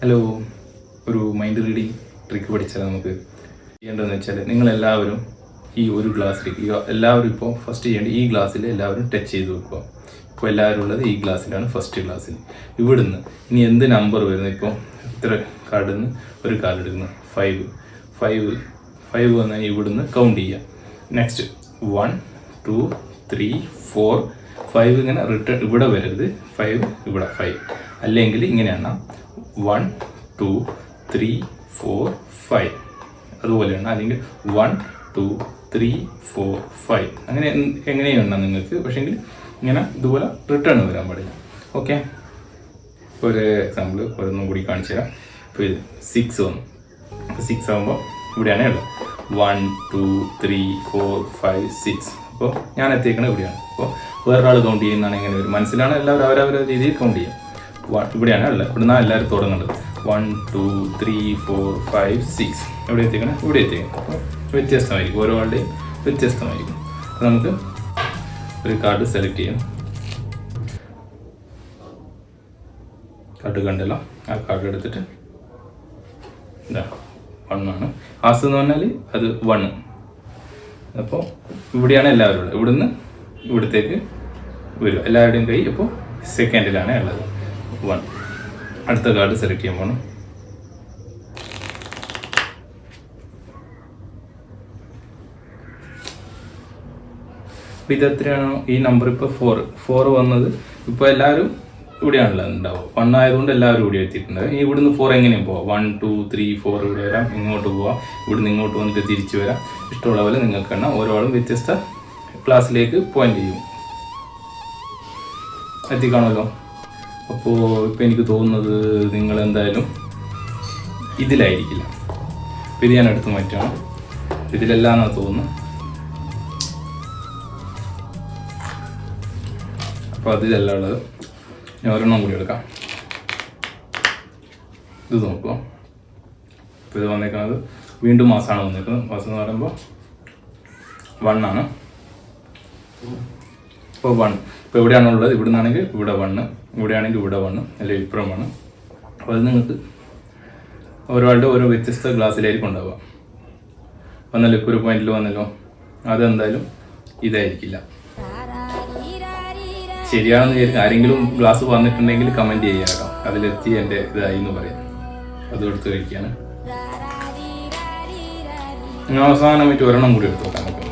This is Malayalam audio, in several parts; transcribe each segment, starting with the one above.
ഹലോ ഒരു മൈൻഡ് റീഡിങ് ട്രിക്ക് പഠിച്ചാൽ നമുക്ക്? ചെയ്യേണ്ടതെന്ന് വെച്ചാൽ നിങ്ങൾ എല്ലാവരും ഈ ഒരു ഗ്ലാസ്സിലേക്ക് ഈ എല്ലാവരും ഇപ്പോൾ ഫസ്റ്റ് ചെയ്യേണ്ടത് ഈ ഗ്ലാസ്സിൽ എല്ലാവരും ടച്ച് ചെയ്ത് വെക്കുക. ഇപ്പോൾ എല്ലാവരും ഉള്ളത് ഈ ഗ്ലാസ്സിലാണ് ഫസ്റ്റ് ഗ്ലാസ്സിൽ ഇവിടുന്ന് ഇനി എന്ത് നമ്പർ വരുന്നു ഇപ്പോൾ ഇത്ര കാർഡിൽ നിന്ന് ഒരു കാർഡ് എടുക്കുന്നു. ഫൈവ് ഫൈവ് ഫൈവ് വന്നാൽ ഇവിടുന്ന് കൗണ്ട് ചെയ്യുക next one two three four five ഇങ്ങനെ റിട്ടേൺ ഇവിടെ വരരുത്. ഫൈവ് ഇവിടെ ഫൈവ് അല്ലെങ്കിൽ ഇങ്ങനെയാണ്. One two three four five അതുപോലെയാണ്. അല്ലെങ്കിൽ one two three four five അങ്ങനെ എങ്ങനെയുണ്ടോ എങ്ങനെയാണ് നിങ്ങൾക്ക്? പക്ഷേങ്കിൽ ഇങ്ങനെ ഇതുപോലെ റിട്ടേൺ വരാൻ പാടില്ല. ഓക്കെ ഒരു എക്സാമ്പിൾ ഒരെണ്ണം കൂടി കാണിച്ചു തരാം. ഇപ്പോൾ ഇത് സിക്സ് വന്നു. അപ്പോൾ സിക്സ് ആകുമ്പോൾ ഇവിടെയാണ് ഉള്ളത്. One two three four five six അപ്പോൾ ഞാൻ എത്തിയേക്കണത് ഇവിടെയാണ്. അപ്പോൾ വേറൊരാൾ കൗണ്ട് ചെയ്യുന്നതാണ് ഇങ്ങനെ ഒരു മനസ്സിലാണ് എല്ലാവരും അവരവരുടെ രീതിയിൽ കൗണ്ട് ചെയ്യും ഇവിടെയാണ് ഉള്ളത്. ഇവിടെ നിന്നാണ് എല്ലാവരും തുടങ്ങുന്നത് one two three four five six എവിടെ എത്തിക്കണം ഇവിടെ എത്തിക്കണം അപ്പോൾ വ്യത്യസ്തമായിരിക്കും. ഓരോ ആളുടെയും വ്യത്യസ്തമായിരിക്കും. അപ്പോൾ നമുക്ക് ഒരു കാർഡ് സെലക്ട് ചെയ്യാം. കാർഡ് കണ്ടല്ലോ. ആ കാർഡ് എടുത്തിട്ട് ഇതാ വണ്ണാണ് ആസ് എന്ന് പറഞ്ഞാൽ അത് വണ്ണ് അപ്പോൾ ഇവിടെയാണ് എല്ലാവരും ഉള്ളത്. ഇവിടുന്ന് ഇവിടത്തേക്ക് വരും എല്ലാവരുടെയും കൈ ഇപ്പോൾ സെക്കൻഡിലാണ് ഉള്ളത്. വൺ അടുത്ത കാർഡ് സെലക്ട് ചെയ്യാൻ പോകണം ഇത് എത്രയാണോ? ഈ നമ്പർ ഇപ്പോൾ ഫോർ ഫോർ വന്നത് ഇപ്പോൾ എല്ലാവരും ഇവിടെയാണല്ലോ ഉണ്ടാവും വൺ ആയതുകൊണ്ട് എല്ലാവരും ഇവിടെ എത്തിയിട്ടുണ്ട്. ഇനി ഇവിടുന്ന് ഫോർ എങ്ങനെയും പോവാം. വൺ ടു ത്രീ ഫോർ ഇവിടെ വരാം. ഇങ്ങോട്ട് പോവാം. ഇവിടുന്ന് ഇങ്ങോട്ട് വന്നിട്ട് തിരിച്ചു വരാം. ഇഷ്ടമുള്ള പോലെ നിങ്ങൾക്ക് എണ്ണം ഓരോ ആളും വ്യത്യസ്ത ക്ലാസ്സിലേക്ക് പോയിന്റ് ചെയ്യും. എത്തിക്കാണല്ലോ? അപ്പോൾ ഇപ്പോൾ എനിക്ക് തോന്നുന്നത് നിങ്ങൾ എന്തായാലും ഇതിലായിരിക്കില്ല. ഇത് ഞാൻ എടുത്ത് മാറ്റാണ് ഇതിലല്ല എന്നാണ് തോന്നുന്നത് അപ്പോൾ അതിലല്ല ഉള്ളത്. ഞാൻ ഒരെണ്ണം കൂടി എടുക്കാം. ഇത് നോക്കുക അപ്പോൾ ഇത് വന്നേക്കുന്നത് വീണ്ടും മാസമാണ് വന്നേക്കുന്നത്. മാസം എന്ന് പറയുമ്പോൾ വണ്ണാണ് ഇപ്പോൾ വൺ ഇപ്പോൾ എവിടെയാണുള്ളത്? ഇവിടെ നിന്നാണെങ്കിൽ ഇവിടെ വണ്ണ് ഇവിടെയാണെങ്കിൽ ഇവിടെ വണ്ണ് അല്ലെങ്കിൽ ഇപ്പുറം വണ്ണ് അപ്പോൾ അത് നിങ്ങൾക്ക് ഒരാളുടെ ഓരോ വ്യത്യസ്ത ഗ്ലാസ്സിലായിരിക്കും ഉണ്ടാവുക വന്നല്ലോ ഇപ്പോൾ ഒരു പോയിന്റിൽ വന്നല്ലോ. അതെന്തായാലും ഇതായിരിക്കില്ല. ശരിയാണെന്ന് വിചാരിക്കും ആരെങ്കിലും ഗ്ലാസ് വന്നിട്ടുണ്ടെങ്കിൽ കമന്റ് ചെയ്യുക കേട്ടോ. അതിലെത്തി എന്റെ ഇതായി എന്ന് പറയാം. അത് എടുത്ത് കഴിക്കാണ് ഇനി അവസാനമായിട്ട് ഒരെണ്ണം കൂടി എടുത്ത് നോക്കാം നമുക്ക്.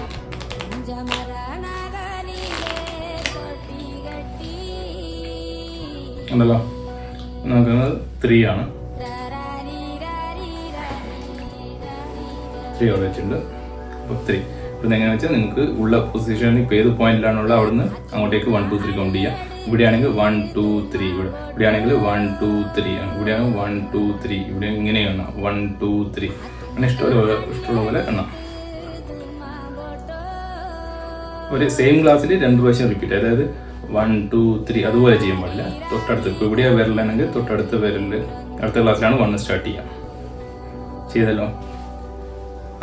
ഉണ്ടല്ലോ. നോക്കുന്നത് ത്രീ ആണ്. ത്രീ അവിടെ വെച്ചിട്ടുണ്ട്. അപ്പോൾ ത്രീ ഇപ്പം എങ്ങനെയാണെന്ന് വെച്ചാൽ നിങ്ങൾക്ക് ഉള്ള പൊസിഷനിൽ ഇപ്പോൾ ഏത് പോയിന്റിലാണുള്ളത് അവിടുന്ന് അങ്ങോട്ടേക്ക് വൺ ടു ത്രീ കൗണ്ട് ചെയ്യാം. ഇവിടെയാണെങ്കിൽ വൺ ടു ത്രീ ഇവിടെ. ആണെങ്കിൽ വൺ ടു ത്രീ ആണ്. ഇവിടെയാണെങ്കിൽ വൺ ടു ത്രീ ഇവിടെ ഇങ്ങനെ എണ്ണാം. വൺ ടു ത്രീ അങ്ങനെ ഇഷ്ടമുള്ള ഇഷ്ടമുള്ള പോലെ എണ്ണാം. ഒരു സെയിം ക്ലാസ്സിൽ രണ്ട് പ്രാവശ്യം റിപ്പീറ്റ് അതായത് വൺ ടു ത്രീ അതുപോലെ ചെയ്യാൻ പാടില്ല. തൊട്ടടുത്ത് ഇപ്പോൾ ഇവിടെ വിരലാണെങ്കിൽ തൊട്ടടുത്ത വിരലിൽ അടുത്ത ക്ലാസ്സിലാണ് വൺ സ്റ്റാർട്ട് ചെയ്യാം. ചെയ്തല്ലോ?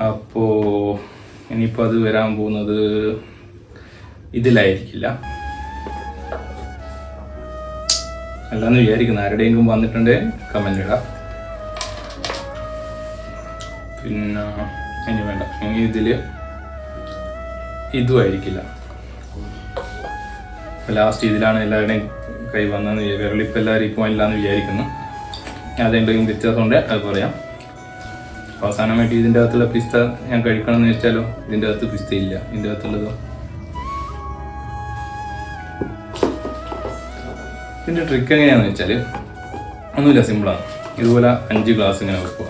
അപ്പോൾ ഇനിയിപ്പോൾ അത് വരാൻ പോകുന്നത് ഇതിലായിരിക്കില്ല. അല്ലാന്ന് വിചാരിക്കുന്നു. ആരുടെയെങ്കിലും വന്നിട്ടുണ്ട്? കമന്റ് ഇടാം. പിന്നെ ഇനി വേണ്ട. ഇനി ഇതിൽ ഇതും ആയിരിക്കില്ല. ലാസ്റ്റ് ഇതിലാണ് എല്ലാവരുടെയും കൈ വന്നതെന്ന് വിരളിപ്പോൾ എല്ലാവരും ഇപ്പോൾ ഇല്ലാന്ന് വിചാരിക്കുന്നു. അതെന്തെങ്കിലും വ്യത്യാസമുണ്ട് അത് പറയാം. അവസാനമായിട്ട് ഇതിന്റെ അകത്തുള്ള പിസ്ത ഞാൻ കഴിക്കണം എന്ന് വെച്ചാലോ ഇതിന്റെ അകത്ത് പിസ്ത ഇല്ല. ഇതിന്റെ അകത്തുള്ളതോ ഇതിന്റെ ട്രിക്ക് എങ്ങനെയാണെന്ന് വെച്ചാൽ ഒന്നുമില്ല സിമ്പിളാണ് ഇതുപോലെ അഞ്ച് ഗ്ലാസ് ഇങ്ങനെ വെക്കുക.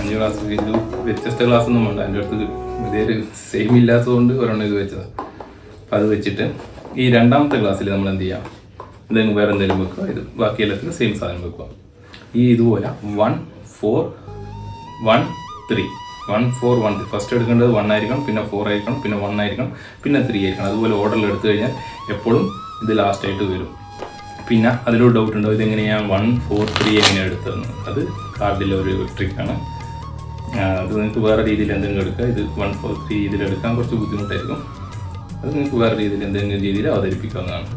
അഞ്ച് ഗ്ലാസ് ഇത് വ്യത്യസ്ത ഗ്ലാസ് ഒന്നും വേണ്ട. എന്റെ അടുത്ത് ഇതേ സെയിം ഇല്ലാത്തതുകൊണ്ട് ഒരെണ്ണം ഇത് വെച്ചതാണ് അപ്പം അത് വെച്ചിട്ട് ഈ രണ്ടാമത്തെ ക്ലാസ്സിൽ നമ്മൾ എന്ത് ചെയ്യാം? എന്തെങ്കിലും വേറെ എന്തെങ്കിലും വെക്കുക. ഇത് ബാക്കി എല്ലാത്തിനും സെയിം സാധനം വെക്കുക. ഈ ഇതുപോലെ one four one three one four one three first എടുക്കേണ്ടത് വൺ ആയിരിക്കണം പിന്നെ ഫോർ ആയിരിക്കണം പിന്നെ വൺ ആയിരിക്കണം പിന്നെ ത്രീ ആയിരിക്കണം. അതുപോലെ ഓർഡറിൽ എടുത്തു കഴിഞ്ഞാൽ എപ്പോഴും ഇത് ലാസ്റ്റ് ആയിട്ട് വരും. പിന്നെ അതിലൊരു ഡൗട്ട് ഉണ്ടോ? ഇതെങ്ങനെയാണ് വൺ ഫോർ ത്രീ എങ്ങനെയാണ് എടുത്തതെന്ന്? അത് കാർഡിലെ ഒരു ട്രിക്കാണ് അത് നിങ്ങൾക്ക് വേറെ രീതിയിൽ എന്തെങ്കിലും എടുക്കുക. ഇത് വൺ ഫോർ ത്രീ ഇതിലെടുക്കാൻ കുറച്ച് ബുദ്ധിമുട്ടായിരിക്കും. അത് നിങ്ങൾക്ക് വേറെ രീതിയിൽ എന്തെങ്കിലും രീതിയിൽ അവതരിപ്പിക്കാവുന്നതാണ്.